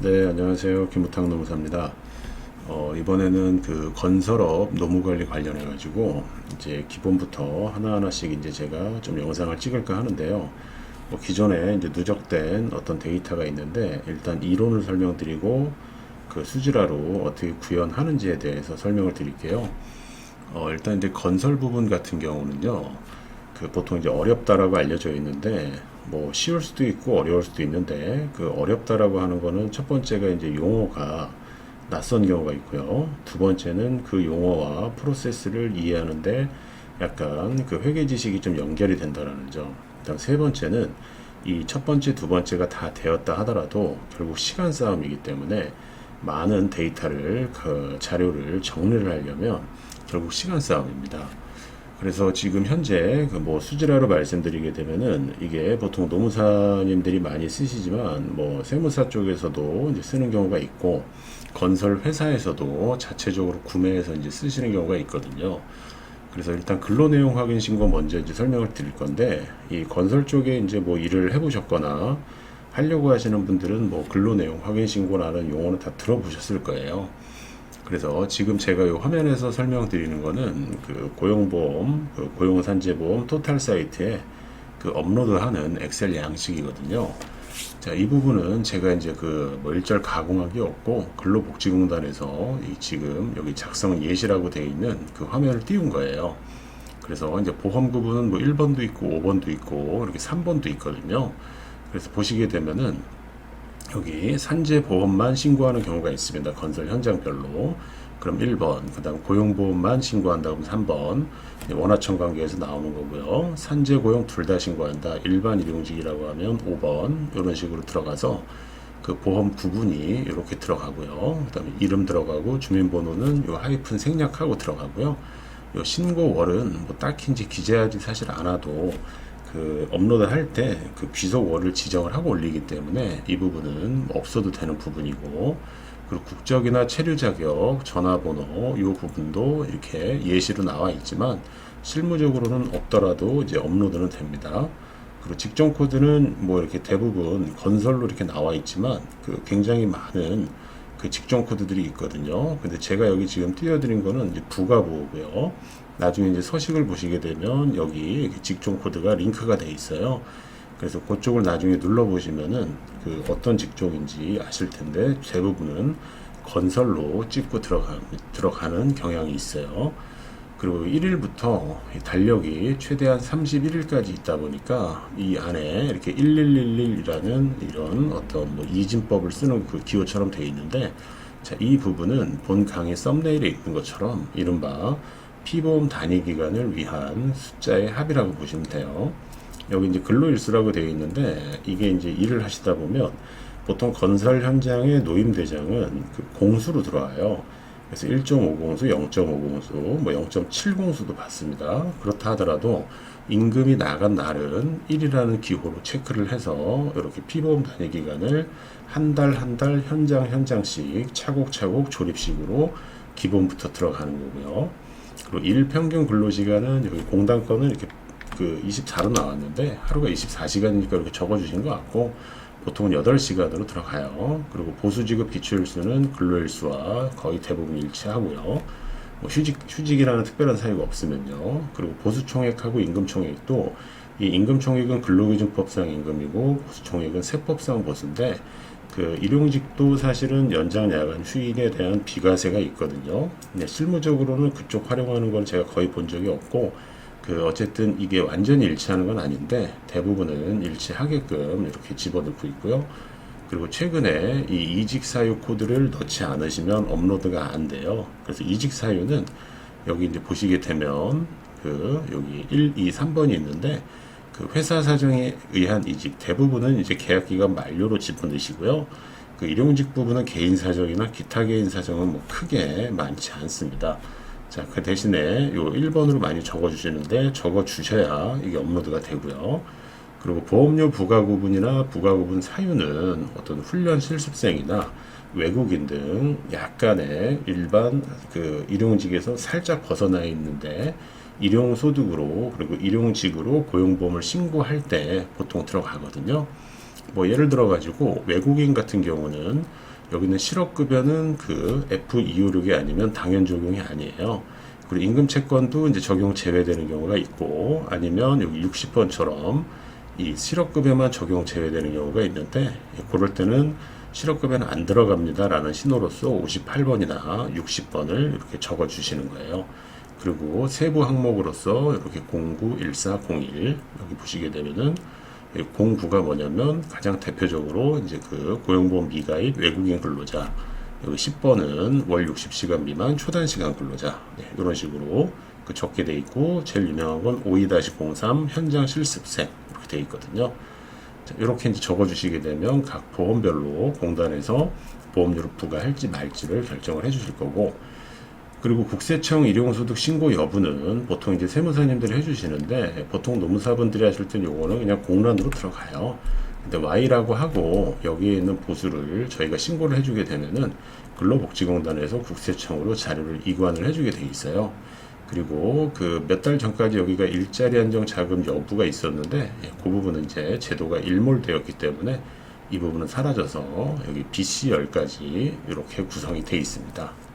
네, 안녕하세요. 김무탕 노무사입니다. 어, 이번에는 그 건설업 노무관리 관련해 가지고 이제 기본부터 하나하나씩 이제 제가 좀 영상을 찍을까 하는데요. 뭐 기존에 이제 누적된 어떤 데이터가 있는데 일단 이론을 설명드리고 그 수지라로 어떻게 구현하는지에 대해서 설명을 드릴게요. 어, 일단 이제 건설 부분 같은 경우는요. 그 보통 이제 어렵다라고 알려져 있는데 뭐 쉬울 수도 있고 어려울 수도 있는데 그 어렵다라고 하는 거는 첫 번째가 이제 용어가 낯선 경우가 있고요. 두 번째는 그 용어와 프로세스를 이해하는데 약간 그 회계 지식이 좀 연결이 된다라는 점. 일단 세 번째는 이 첫 번째, 두 번째가 다 되었다 하더라도 결국 시간 싸움이기 때문에 많은 데이터를 그 자료를 정리를 하려면 결국 시간 싸움입니다. 그래서 지금 현재 그 뭐 수지라로 말씀드리게 되면은 이게 보통 노무사님들이 많이 쓰시지만 뭐 세무사 쪽에서도 이제 쓰는 경우가 있고 건설 회사에서도 자체적으로 구매해서 이제 쓰시는 경우가 있거든요. 그래서 일단 근로 내용 확인 신고 먼저 이제 설명을 드릴 건데 이 건설 쪽에 이제 뭐 일을 해보셨거나 하려고 하시는 분들은 뭐 근로 내용 확인 신고라는 용어는 다 들어보셨을 거예요. 그래서 지금 제가 이 화면에서 설명드리는 거는 그 고용보험, 그 고용산재보험 토탈 사이트에 그 업로드하는 엑셀 양식이거든요. 자, 이 부분은 제가 이제 그뭐 일절 가공한 게 없고 근로복지공단에서 이 지금 여기 작성 예시라고 되어 있는 그 화면을 띄운 거예요. 그래서 이제 보험 구분은 뭐 1번도 있고 5번도 있고 이렇게 3번도 있거든요. 그래서 보시게 되면은 여기 산재 보험만 신고하는 경우가 있습니다. 건설 현장별로. 그럼 1번, 그 다음 고용보험만 신고한다 그럼 3번, 원화청 관계에서 나오는 거고요. 산재 고용 둘 다 신고한다. 일반 일용직이라고 하면 5번, 이런 식으로 들어가서 그 보험 구분이 이렇게 들어가고요. 그 다음에 이름 들어가고 주민번호는 요 하이픈 생략하고 들어가고요. 요 신고월은 뭐 딱히 이제 기재하지 사실 않아도 그 업로드 할때그 귀속월을 지정을 하고 올리기 때문에 이 부분은 없어도 되는 부분이고 그리고 국적이나 체류 자격, 전화번호 이 부분도 이렇게 예시로 나와 있지만 실무적으로는 없더라도 이제 업로드는 됩니다. 그리고 직종 코드는 뭐 이렇게 대부분 건설로 이렇게 나와 있지만 그 굉장히 많은 그 직종 코드들이 있거든요. 근데 제가 여기 지금 띄워드린 거는 이제 부가보고요. 나중에 이제 서식을 보시게 되면 여기 직종 코드가 링크가 돼 있어요. 그래서 그쪽을 나중에 눌러 보시면은 그 어떤 직종인지 아실 텐데 대부분은 건설로 찍고 들어가, 들어가는 경향이 있어요. 그리고 1일부터 달력이 최대한 31일까지 있다 보니까 이 안에 이렇게 1111이라는 이런 어떤 뭐 이진법을 쓰는 그 기호처럼 되어 있는데 자, 이 부분은 본 강의 썸네일에 있는 것처럼 이른바 피보험 단위 기간을 위한 숫자의 합이라고 보시면 돼요. 여기 이제 근로일수라고 되어 있는데 이게 이제 일을 하시다 보면 보통 건설 현장의 노임 대장은 그 공수로 들어와요. 그래서 1.5공수, 0.5공수, 뭐 0.7공수도 받습니다. 그렇다 하더라도 임금이 나간 날은 1이라는 기호로 체크를 해서 이렇게 피보험 단위 기간을 한 달 한 달 현장 현장씩 차곡차곡 조립식으로 기본부터 들어가는 거고요. 그리고 일 평균 근로시간은 여기 공단권은 이렇게 그 24로 나왔는데 하루가 24시간이니까 이렇게 적어주신 것 같고 보통은 8시간으로 들어가요. 그리고 보수지급 기초일수는 근로일수와 거의 대부분 일치하고요. 뭐 휴직, 휴직이라는 특별한 사유가 없으면요. 그리고 보수총액하고 임금총액도 이 임금총액은 근로기준법상 임금이고 보수총액은 세법상 보수인데 그 일용직도 사실은 연장 야간 휴일에 대한 비과세가 있거든요. 근데 실무적으로는 그쪽 활용하는 걸 제가 거의 본 적이 없고 그 어쨌든 이게 완전히 일치하는 건 아닌데 대부분은 일치하게끔 이렇게 집어넣고 있고요. 그리고 최근에 이 이직 사유 코드를 넣지 않으시면 업로드가 안 돼요. 그래서 이직 사유는 여기 이제 보시게 되면 그 여기 1, 2, 3번이 있는데 그 회사 사정에 의한 이직 대부분은 이제 계약 기간 만료로 집어넣으시고요. 그 일용직 부분은 개인 사정이나 기타 개인 사정은 뭐 크게 많지 않습니다. 자, 그 대신에 요 1번으로 많이 적어 주시는데 적어 주셔야 이게 업로드가 되고요. 그리고 보험료 부과 구분이나 부과 구분 사유는 어떤 훈련 실습생이나 외국인 등 약간의 일반 그 일용직에서 살짝 벗어나 있는데 일용 소득으로 그리고 일용직으로 고용보험을 신고할 때 보통 들어가거든요. 뭐 예를 들어 가지고 외국인 같은 경우는 여기는 실업급여는 그 F256이 아니면 당연 적용이 아니에요. 그리고 임금 채권도 이제 적용 제외되는 경우가 있고 아니면 여기 60번처럼 이 실업급여만 적용 제외되는 경우가 있는데 그럴 때는 실업급여는 안 들어갑니다 라는 신호로서 58번이나 60번을 이렇게 적어 주시는 거예요. 그리고 세부 항목으로서 이렇게 09, 14, 01 여기 보시게 되면은 09가 뭐냐면 가장 대표적으로 이제 그 고용보험 미가입 외국인 근로자 여기 10번은 월 60시간 미만 초단시간 근로자 네, 이런 식으로 그 적게 돼 있고 제일 유명한 건 52-03 현장 실습생 이렇게 돼 있거든요. 자, 이렇게 이제 적어주시게 되면 각 보험별로 공단에서 보험료를 부과할지 말지를 결정을 해주실 거고 그리고 국세청 일용소득 신고 여부는 보통 이제 세무사님들이 해주시는데 보통 노무사분들이 하실 땐 요거는 그냥 공란으로 들어가요. 근데 Y라고 하고 여기에 있는 보수를 저희가 신고를 해주게 되면은 근로복지공단에서 국세청으로 자료를 이관을 해주게 돼 있어요. 그리고 그 몇 달 전까지 여기가 일자리 안정 자금 여부가 있었는데 예, 그 부분은 이제 제도가 일몰되었기 때문에 이 부분은 사라져서 여기 BC 열까지 이렇게 구성이 돼 있습니다.